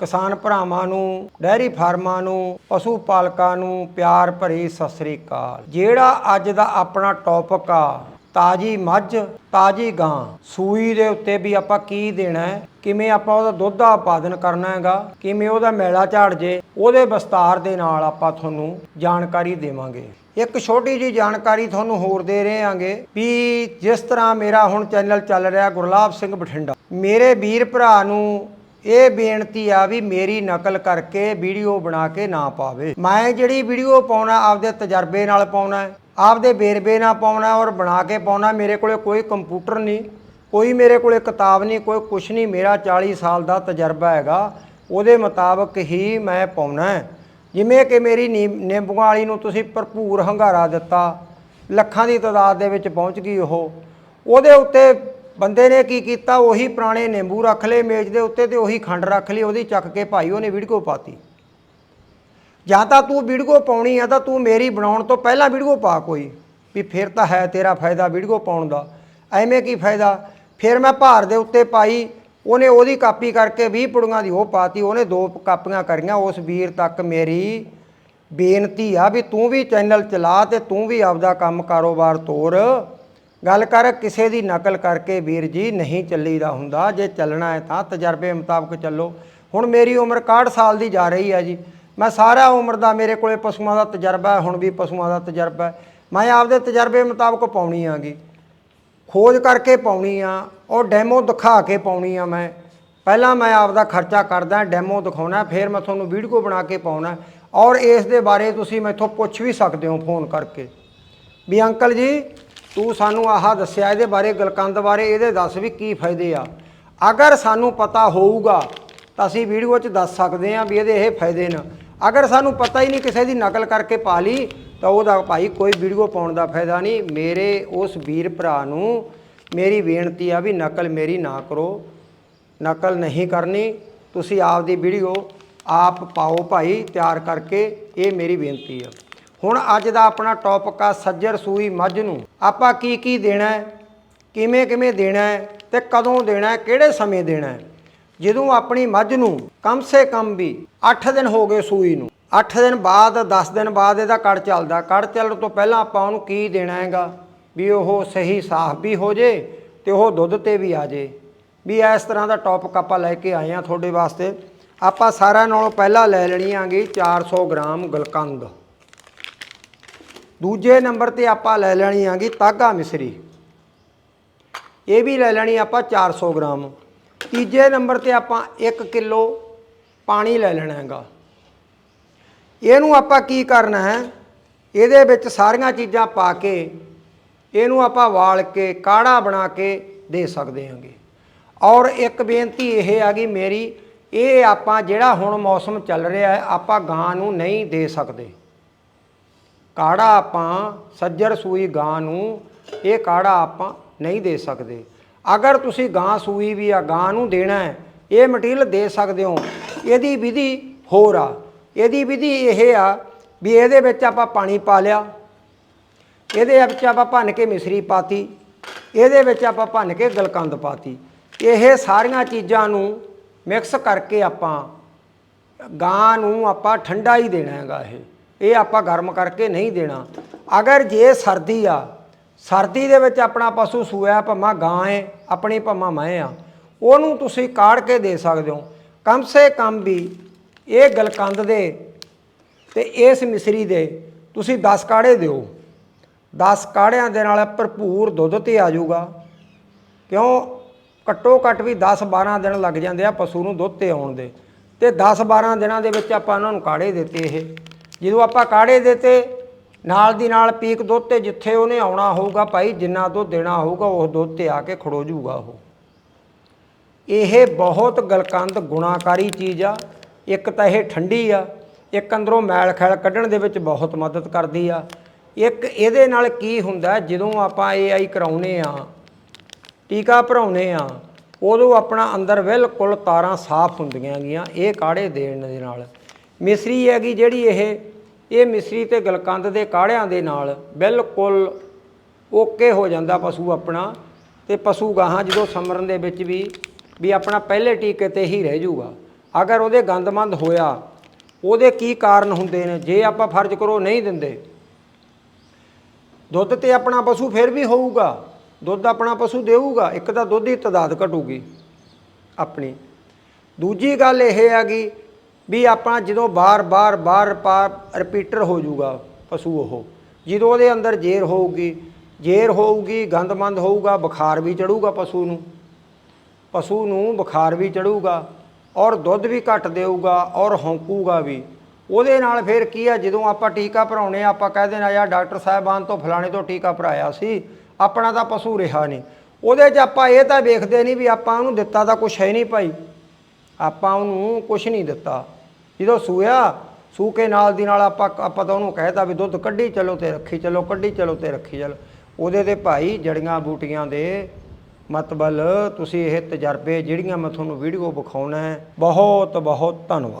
ਕਿਸਾਨ ਭਰਾਵਾਂ ਨੂੰ, ਡੈਰੀ ਫਾਰਮਾਂ ਨੂੰ, ਪਸ਼ੂ ਪਾਲਕਾਂ ਨੂੰ ਪਿਆਰ ਭਰੀ ਸਤਿ ਸ੍ਰੀ ਅਕਾਲ। ਜਿਹੜਾ ਅੱਜ ਦਾ ਆਪਣਾ ਟੌਪਿਕ ਆ, ਤਾਜੀ ਮੱਝ, ਤਾਜੀ ਗਾਂ, ਸੂਈ ਦੇ ਉੱਤੇ ਵੀ ਆਪਾਂ ਕੀ ਦੇਣਾ ਹੈ, ਕਿਵੇਂ ਆਪਾਂ ਉਹਦਾ ਦੁੱਧ ਦਾ ਉਤਪਾਦਨ ਕਰਨਾ ਹੈਗਾ, ਕਿਵੇਂ ਉਹਦਾ ਮੇਲਾ ਝਾੜ ਜੇ, ਉਹਦੇ ਵਿਸਤਾਰ ਦੇ ਨਾਲ ਆਪਾਂ ਤੁਹਾਨੂੰ ਜਾਣਕਾਰੀ ਦੇਵਾਂਗੇ। ਇੱਕ ਛੋਟੀ ਜੀ ਜਾਣਕਾਰੀ ਤੁਹਾਨੂੰ ਹੋਰ ਦੇ ਰਹੇ ਹਾਂਗੇ ਵੀ ਜਿਸ ਤਰ੍ਹਾਂ ਮੇਰਾ ਹੁਣ ਚੈਨਲ ਚੱਲ ਰਿਹਾ ਗੁਰਲਾਬ ਸਿੰਘ ਬਠਿੰਡਾ। ਮੇਰੇ ਵੀਰ ਭਰਾ ਨੂੰ ਇਹ ਬੇਨਤੀ ਆ ਵੀ ਮੇਰੀ ਨਕਲ ਕਰਕੇ ਵੀਡੀਓ ਬਣਾ ਕੇ ਨਾ ਪਾਵੇ। ਮੈਂ ਜਿਹੜੀ ਵੀਡੀਓ ਪਾਉਣਾ, ਆਪਦੇ ਤਜਰਬੇ ਨਾਲ ਪਾਉਣਾ, ਆਪਦੇ ਵੇਰਵੇ ਨਾਲ ਪਾਉਣਾ ਔਰ ਬਣਾ ਕੇ ਪਾਉਣਾ, ਮੇਰੇ ਕੋਲੇ ਕੋਈ ਕੰਪਿਊਟਰ ਨਹੀਂ, ਕੋਈ ਮੇਰੇ ਕੋਲੇ ਕਿਤਾਬ ਨਹੀਂ, ਕੋਈ ਕੁਛ ਨਹੀਂ, ਮੇਰਾ 40 ਸਾਲ ਦਾ ਤਜਰਬਾ ਹੈਗਾ। ਉਹਦੇ ਮੁਤਾਬਕ ਹੀ ਮੈਂ ਪਾਉਣਾ ਜਿਵੇਂ ਕਿ ਮੇਰੀ ਨੀ- ਨਿੰਬੂਆਂ ਵਾਲੀ ਨੂੰ ਤੁਸੀਂ ਭਰਪੂਰ ਹੰਗਾਰਾ ਦਿੱਤਾ, ਲੱਖਾਂ ਦੀ ਤਾਦਾਦ ਦੇ ਵਿੱਚ ਪਹੁੰਚ ਗਈ ਉਹ। ਉਹਦੇ ਉੱਤੇ ਬੰਦੇ ਨੇ ਕੀ ਕੀਤਾ? ਉਹੀ ਪੁਰਾਣੇ ਨਿੰਬੂ ਰੱਖ ਲਏ ਮੇਜ਼ ਦੇ ਉੱਤੇ ਤੇ ਉਹੀ ਖੰਡ ਰੱਖ ਲਈ, ਉਹਦੀ ਚੱਕ ਕੇ ਭਾਈ ਉਹਨੇ ਵੀਡੀਓ ਪਾਤੀ। ਜਾਂ ਤਾਂ ਤੂੰ ਵੀਡੀਓ ਪਾਉਣੀ ਆ ਤਾਂ ਤੂੰ ਮੇਰੀ ਬਣਾਉਣ ਤੋਂ ਪਹਿਲਾਂ ਵੀਡੀਓ ਪਾ ਕੋਈ, ਵੀ ਫਿਰ ਤਾਂ ਹੈ ਤੇਰਾ ਫਾਇਦਾ ਵੀਡੀਓ ਪਾਉਣ ਦਾ। ਐਵੇਂ ਕੀ ਫਾਇਦਾ? ਫਿਰ ਮੈਂ ਭਾਰ ਦੇ ਉੱਤੇ ਪਾਈ, ਉਹਨੇ ਉਹਦੀ ਕਾਪੀ ਕਰਕੇ 20 ਪੁੜੀਆਂ ਦੀ ਉਹ ਪਾਤੀ, ਉਹਨੇ ਦੋ ਕਾਪੀਆਂ ਕਰੀਆਂ, ਉਸ ਵੀਰ ਤੱਕ ਮੇਰੀ ਬੇਨਤੀ ਆ ਵੀ ਤੂੰ ਵੀ ਚੈਨਲ ਚਲਾ ਤੇ ਤੂੰ ਵੀ ਆਪਦਾ ਕੰਮ ਕਾਰੋਬਾਰ ਤੋਰ। ਗੱਲ ਕਰ, ਕਿਸੇ ਦੀ ਨਕਲ ਕਰਕੇ ਵੀਰ ਜੀ ਨਹੀਂ ਚੱਲੀਦਾ ਹੁੰਦਾ। ਜੇ ਚੱਲਣਾ ਹੈ ਤਾਂ ਤਜਰਬੇ ਮੁਤਾਬਕ ਚੱਲੋ। ਹੁਣ ਮੇਰੀ ਉਮਰ 61 ਸਾਲ ਦੀ ਜਾ ਰਹੀ ਹੈ ਜੀ। ਮੈਂ ਸਾਰਾ ਉਮਰ ਦਾ ਮੇਰੇ ਕੋਲੇ ਪਸ਼ੂਆਂ ਦਾ ਤਜਰਬਾ ਹੈ, ਹੁਣ ਵੀ ਪਸ਼ੂਆਂ ਦਾ ਤਜਰਬਾ ਹੈ। ਮੈਂ ਆਪਦੇ ਤਜਰਬੇ ਮੁਤਾਬਕ ਪਾਉਣੀ ਆਗੀ ਖੋਜ ਕਰਕੇ ਪਾਉਣੀ ਆ ਉਹ ਡੈਮੋ ਦਿਖਾ ਕੇ ਪਾਉਣੀ ਆ ਮੈਂ। ਪਹਿਲਾਂ ਮੈਂ ਆਪਦਾ ਖਰਚਾ ਕਰਦਾ, ਡੈਮੋ ਦਿਖਾਉਣਾ, ਫਿਰ ਮੈਂ ਤੁਹਾਨੂੰ ਵੀਡੀਓ ਬਣਾ ਕੇ ਪਾਉਣਾ। ਔਰ ਇਸ ਦੇ ਬਾਰੇ ਤੁਸੀਂ ਮੈਥੋਂ ਪੁੱਛ ਵੀ ਸਕਦੇ ਹੋ ਫੋਨ ਕਰਕੇ। ਵੀ ਅੰਕਲ ਜੀ ਤੂੰ ਸਾਨੂੰ ਆਹ ਦੱਸਿਆ, ਇਹਦੇ ਬਾਰੇ, ਗਲਕੰਦ ਬਾਰੇ, ਇਹਦੇ ਦੱਸ ਵੀ ਕੀ ਫਾਇਦੇ ਆ। ਅਗਰ ਸਾਨੂੰ ਪਤਾ ਹੋਊਗਾ, ਤਾਂ ਅਸੀਂ ਵੀਡੀਓ 'ਚ ਦੱਸ ਸਕਦੇ ਹਾਂ ਵੀ ਇਹਦੇ ਇਹ ਫਾਇਦੇ ਨੇ। ਅਗਰ ਸਾਨੂੰ ਪਤਾ ਹੀ ਨਹੀਂ ਕਿਸੇ ਦੀ ਨਕਲ ਕਰਕੇ ਪਾ ਲਈ, ਤਾਂ ਉਹਦਾ ਭਾਈ ਕੋਈ ਵੀਡੀਓ ਪਾਉਣ ਦਾ ਫਾਇਦਾ ਨਹੀਂ। ਮੇਰੇ ਉਸ ਵੀਰ ਭਰਾ ਨੂੰ ਮੇਰੀ ਬੇਨਤੀ ਆ ਵੀ ਨਕਲ ਮੇਰੀ ਨਾ ਕਰੋ। ਨਕਲ ਨਹੀਂ ਕਰਨੀ। ਤੁਸੀਂ ਆਪਦੀ ਵੀਡੀਓ ਆਪ ਪਾਓ ਭਾਈ, ਤਿਆਰ ਕਰਕੇ। ਇਹ ਮੇਰੀ ਬੇਨਤੀ ਆ। ਹੁਣ ਅੱਜ ਦਾ ਆਪਣਾ ਟੌਪਿਕ ਆ ਸੱਜਰ ਸੂਈ ਮੱਝ ਨੂੰ। ਆਪਾਂ ਕੀ ਕੀ ਦੇਣਾ ਹੈ, ਕਿਵੇਂ ਕਿਵੇਂ ਦੇਣਾ ਹੈ ਤੇ ਕਦੋਂ ਦੇਣਾ ਹੈ, ਕਿਹੜੇ ਸਮੇਂ ਦੇਣਾ ਹੈ। ਜਦੋਂ ਆਪਣੀ ਮੱਝ ਨੂੰ ਕਮ ਸੇ ਕਮ ਵੀ 8 ਦਿਨ ਹੋ ਗਏ ਸੂਈ ਨੂੰ 8 ਦਿਨ ਬਾਅਦ 10 ਦਿਨ ਬਾਅਦ ਇਹਦਾ ਕੜ ਚੱਲਦਾ। ਕੜ ਚੱਲਣ ਤੋਂ ਪਹਿਲਾਂ ਆਪਾਂ ਉਹਨੂੰ ਕੀ ਦੇਣਾ ਹੈਗਾ? ਵੀ ਉਹ ਸਹੀ ਸਾਫ਼ ਵੀ ਹੋ ਜੇ ਤੇ ਉਹ ਦੁੱਧ ਤੇ ਵੀ ਆ ਜੇ। ਵੀ ਇਸ ਤਰ੍ਹਾਂ ਦਾ ਟੌਪਿਕ ਆਪਾਂ ਲੈ ਕੇ ਆਏ ਆ ਤੁਹਾਡੇ ਵਾਸਤੇ। ਆਪਾਂ ਸਾਰਿਆਂ ਨਾਲੋਂ ਪਹਿਲਾਂ ਲੈ ਲੈਣੀ ਆਂਗੀ 400 ਗ੍ਰਾਮ ਗਲਕੰਦ। ਦੂਜੇ ਨੰਬਰ ਤੇ ਆਪਾਂ ਲੈ ਲੈਣੀ ਆਂਗੀ ਤਾਗਾ ਮਿਸਰੀ। ਇਹ ਵੀ ਲੈ ਲੈਣੀ ਆਪਾਂ 400 ਗ੍ਰਾਮ। ਤੀਜੇ ਨੰਬਰ ਤੇ ਆਪਾਂ 1 ਕਿਲੋ ਪਾਣੀ ਲੈ ਲੈਣਾ ਹੈਗਾ। ਇਹਨੂੰ ਆਪਾਂ ਕੀ ਕਰਨਾ ਹੈ? ਇਹਦੇ ਵਿੱਚ ਸਾਰੀਆਂ ਚੀਜ਼ਾਂ ਪਾ ਕੇ ਇਹਨੂੰ ਆਪਾਂ ਵਾਲ ਕੇ, ਕਾੜਾ ਬਣਾ ਕੇ ਦੇ ਸਕਦੇ ਹਾਂਗੇ ਔਰ ਇੱਕ ਬੇਨਤੀ ਇਹ ਆ ਗਈ ਮੇਰੀ, ਇਹ ਆਪਾਂ ਜਿਹੜਾ ਹੁਣ ਮੌਸਮ ਚੱਲ ਰਿਹਾ ਹੈ, ਆਪਾਂ ਗਾਂ ਨੂੰ ਨਹੀਂ ਦੇ ਸਕਦੇ। ਕਾੜਾ ਆਪਾਂ ਸੱਜਰ ਸੂਈ ਗਾਂ ਨੂੰ ਇਹ ਕਾੜਾ ਆਪਾਂ ਨਹੀਂ ਦੇ ਸਕਦੇ। ਅਗਰ ਤੁਸੀਂ ਗਾਂ ਸੂਈ ਵੀ ਆ, ਗਾਂ ਨੂੰ ਦੇਣਾ ਹੈ, ਇਹ ਮਟੀਰੀਅਲ ਦੇ ਸਕਦੇ ਹੋ। ਇਹਦੀ ਵਿਧੀ ਹੋਰ ਆ। ਇਹਦੀ ਵਿਧੀ ਇਹ ਆ ਵੀ ਇਹਦੇ ਵਿੱਚ ਆਪਾਂ ਪਾਣੀ ਪਾ ਲਿਆ। ਇਹਦੇ ਵਿੱਚ ਆਪਾਂ ਭੰਨ ਕੇ ਮਿਸਰੀ ਪਾਤੀ। ਇਹਦੇ ਵਿੱਚ ਆਪਾਂ ਭੰਨ ਕੇ ਗਲਕੰਦ ਪਾਤੀ। ਇਹ ਸਾਰੀਆਂ ਚੀਜ਼ਾਂ ਨੂੰ ਮਿਕਸ ਕਰਕੇ ਆਪਾਂ ਗਾਂ ਨੂੰ ਆਪਾਂ ਠੰਡਾ ਹੀ ਦੇਣਾ ਹੈਗਾ ਇਹ। ਇਹ ਆਪਾਂ ਗਰਮ ਕਰਕੇ ਨਹੀਂ ਦੇਣਾ। ਅਗਰ ਜੇ ਸਰਦੀ ਆ, ਸਰਦੀ ਦੇ ਵਿੱਚ ਆਪਣਾ ਪਸ਼ੂ ਸੂਆ ਭਮਾ ਗਾਂ ਹੈ, ਆਪਣੀ ਭਮਾ ਮੈਂ ਆ, ਉਹਨੂੰ ਤੁਸੀਂ ਕਾੜ ਕੇ ਦੇ ਸਕਦੇ ਹੋ। ਕਮ ਸੇ ਕਮ ਵੀ ਇਹ ਗਲਕੰਦ ਦੇ ਤੇ ਇਸ ਮਿਸਰੀ ਦੇ ਤੁਸੀਂ 10 ਕਾੜੇ ਦਿਓ। 10 ਕਾੜਿਆਂ ਦੇ ਨਾਲ ਭਰਪੂਰ ਦੁੱਧ ਤੇ ਆ ਜਾਊਗਾ। ਕਿਉਂ? ਘੱਟੋ ਘੱਟ ਵੀ 10 12 ਦਿਨ ਲੱਗ ਜਾਂਦੇ ਆ ਪਸ਼ੂ ਨੂੰ ਦੁੱਧ ਤੇ ਆਉਣ ਦੇ। ਤੇ 10 12 ਦਿਨਾਂ ਦੇ ਵਿੱਚ ਆਪਾਂ ਉਹਨਾਂ ਨੂੰ ਕਾੜੇ ਦਿੱਤੇ ਇਹ। ਜਦੋਂ ਆਪਾਂ ਕਾੜੇ ਦਿੱਤੇ ਨਾਲ ਦੀ ਨਾਲ ਪੀਕ ਦੁੱਧ ਤੇ ਜਿੱਥੇ ਉਹਨੇ ਆਉਣਾ ਹੋਊਗਾ ਭਾਈ, ਜਿੰਨਾ ਦੁੱਧ ਦੇਣਾ ਹੋਊਗਾ ਉਸ ਦੁੱਧ ਤੇ ਆ ਕੇ ਖੜੋ ਜੂਗਾ ਉਹ। ਇਹ ਬਹੁਤ ਗਲਕੰਦ ਗੁਣਾਕਾਰੀ ਚੀਜ਼ ਆ। ਇੱਕ ਤਾਂ ਇਹ ਠੰਡੀ ਆ, ਇੱਕ ਅੰਦਰੋਂ ਮੈਲ ਖੈਲ ਕੱਢਣ ਦੇ ਵਿੱਚ ਬਹੁਤ ਮਦਦ ਕਰਦੀ ਆ। ਇੱਕ ਇਹਦੇ ਨਾਲ ਕੀ ਹੁੰਦਾ, ਜਦੋਂ ਆਪਾਂ ਏਆਈ ਕਰਾਉਨੇ ਆ, ਟੀਕਾ ਭਰਾਉਨੇ ਆ, ਉਦੋਂ ਆਪਣਾ ਅੰਦਰ ਬਿਲਕੁਲ ਤਾਰਾਂ ਸਾਫ਼ ਹੁੰਦੀਆਂ ਗੀਆਂ ਇਹ ਕਾੜੇ ਦੇਣ ਦੇ ਨਾਲ। ਮਿਸਰੀ ਹੈਗੀ ਜਿਹੜੀ ਇਹ ਇਹ ਮਿਸਰੀ ਤੇ ਗਲਕੰਦ ਦੇ ਕਾੜਿਆਂ ਦੇ ਨਾਲ ਬਿਲਕੁਲ ਓਕੇ ਹੋ ਜਾਂਦਾ ਪਸ਼ੂ ਆਪਣਾ ਤੇ ਪਸ਼ੂ ਗਾਹਾਂ ਜਦੋਂ ਸਮਰਨ ਦੇ ਵਿੱਚ ਵੀ ਵੀ ਆਪਣਾ ਪਹਿਲੇ ਟੀਕੇ ਤੇ ਹੀ ਰਹਿ ਜਾਊਗਾ ਅਗਰ ਉਹਦੇ ਗੰਦਮੰਦ ਹੋਇਆ, ਉਹਦੇ ਕੀ ਕਾਰਨ ਹੁੰਦੇ ਨੇ? ਜੇ ਆਪਾਂ ਫਰਜ਼ ਕਰੋ ਨਹੀਂ ਦਿੰਦੇ, ਦੁੱਧ ਤੇ ਆਪਣਾ ਪਸ਼ੂ ਫਿਰ ਵੀ ਹੋਊਗਾ, ਦੁੱਧ ਆਪਣਾ ਪਸ਼ੂ ਦੇਊਗਾ, ਇੱਕ ਤਾਂ ਦੁੱਧ ਦੀ ਤਦਾਦ ਘਟੂਗੀ ਆਪਣੀ। ਦੂਜੀ ਗੱਲ ਇਹ ਹੈਗੀ ਵੀ ਆਪਾਂ ਜਦੋਂ ਬਾਰ-ਬਾਰ ਬਾਰ-ਬਾਰ ਰਿਪੀਟਰ ਹੋ ਜਾਊਗਾ ਪਸ਼ੂ ਉਹ। ਜਦੋਂ ਉਹਦੇ ਅੰਦਰ ਜੇਰ ਹੋਊਗੀ ਜੇਰ ਹੋਊਗੀ, ਗੰਦਮੰਦ ਹੋਊਗਾ, ਬੁਖਾਰ ਵੀ ਚੜੂਗਾ ਪਸ਼ੂ ਨੂੰ। ਪਸ਼ੂ ਨੂੰ ਬੁਖਾਰ ਵੀ ਚੜੂਗਾ ਔਰ ਦੁੱਧ ਵੀ ਘੱਟ ਦੇਊਗਾ ਔਰ ਹੌਂਕੂਗਾ ਵੀ। ਉਹਦੇ ਨਾਲ ਫਿਰ ਕੀ ਆ, ਜਦੋਂ ਆਪਾਂ ਟੀਕਾ ਭਰਾਉਣੇ ਆ, ਆਪਾਂ ਕਹਿ ਦੇਣਾ ਯਾਰ ਡਾਕਟਰ ਸਾਹਿਬਾਨ ਤੋਂ ਫਲਾਣੇ ਤੋਂ ਟੀਕਾ ਭਰਾਇਆ ਸੀ, ਆਪਣਾ ਤਾਂ ਪਸ਼ੂ ਰਿਹਾ ਨਹੀਂ। ਉਹਦੇ 'ਚ ਆਪਾਂ ਇਹ ਤਾਂ ਵੇਖਦੇ ਨਹੀਂ ਵੀ ਆਪਾਂ ਉਹਨੂੰ ਦਿੱਤਾ ਤਾਂ ਕੁਛ ਹੈ ਨਹੀਂ ਭਾਈ। ਆਪਾਂ ਉਹਨੂੰ ਕੁਛ ਨਹੀਂ ਦਿੱਤਾ। ਜਦੋਂ ਸੂਇਆ, ਸੂ ਕੇ ਨਾਲ ਦੀ ਨਾਲ ਆਪਾਂ ਆਪਾਂ ਤਾਂ ਉਹਨੂੰ ਕਹਿਤਾ ਵੀ ਦੁੱਧ ਕੱਢੀ ਚਲੋ ਤੇ ਰੱਖੀ ਚਲੋ, ਕੱਢੀ ਚਲੋ ਤੇ ਰੱਖੀ ਚਲੋ। ਉਹਦੇ ਤੇ ਭਾਈ ਜੜੀਆਂ ਬੂਟੀਆਂ ਦੇ ਮਤਬਲ ਤੁਸੀਂ ਇਹ ਤਜਰਬੇ ਜਿਹੜੀਆਂ ਮੈਂ ਤੁਹਾਨੂੰ ਵੀਡੀਓ ਵਿਖਾਉਣਾ ਹੈ ਬਹੁਤ ਬਹੁਤ ਧੰਨਵਾਦ।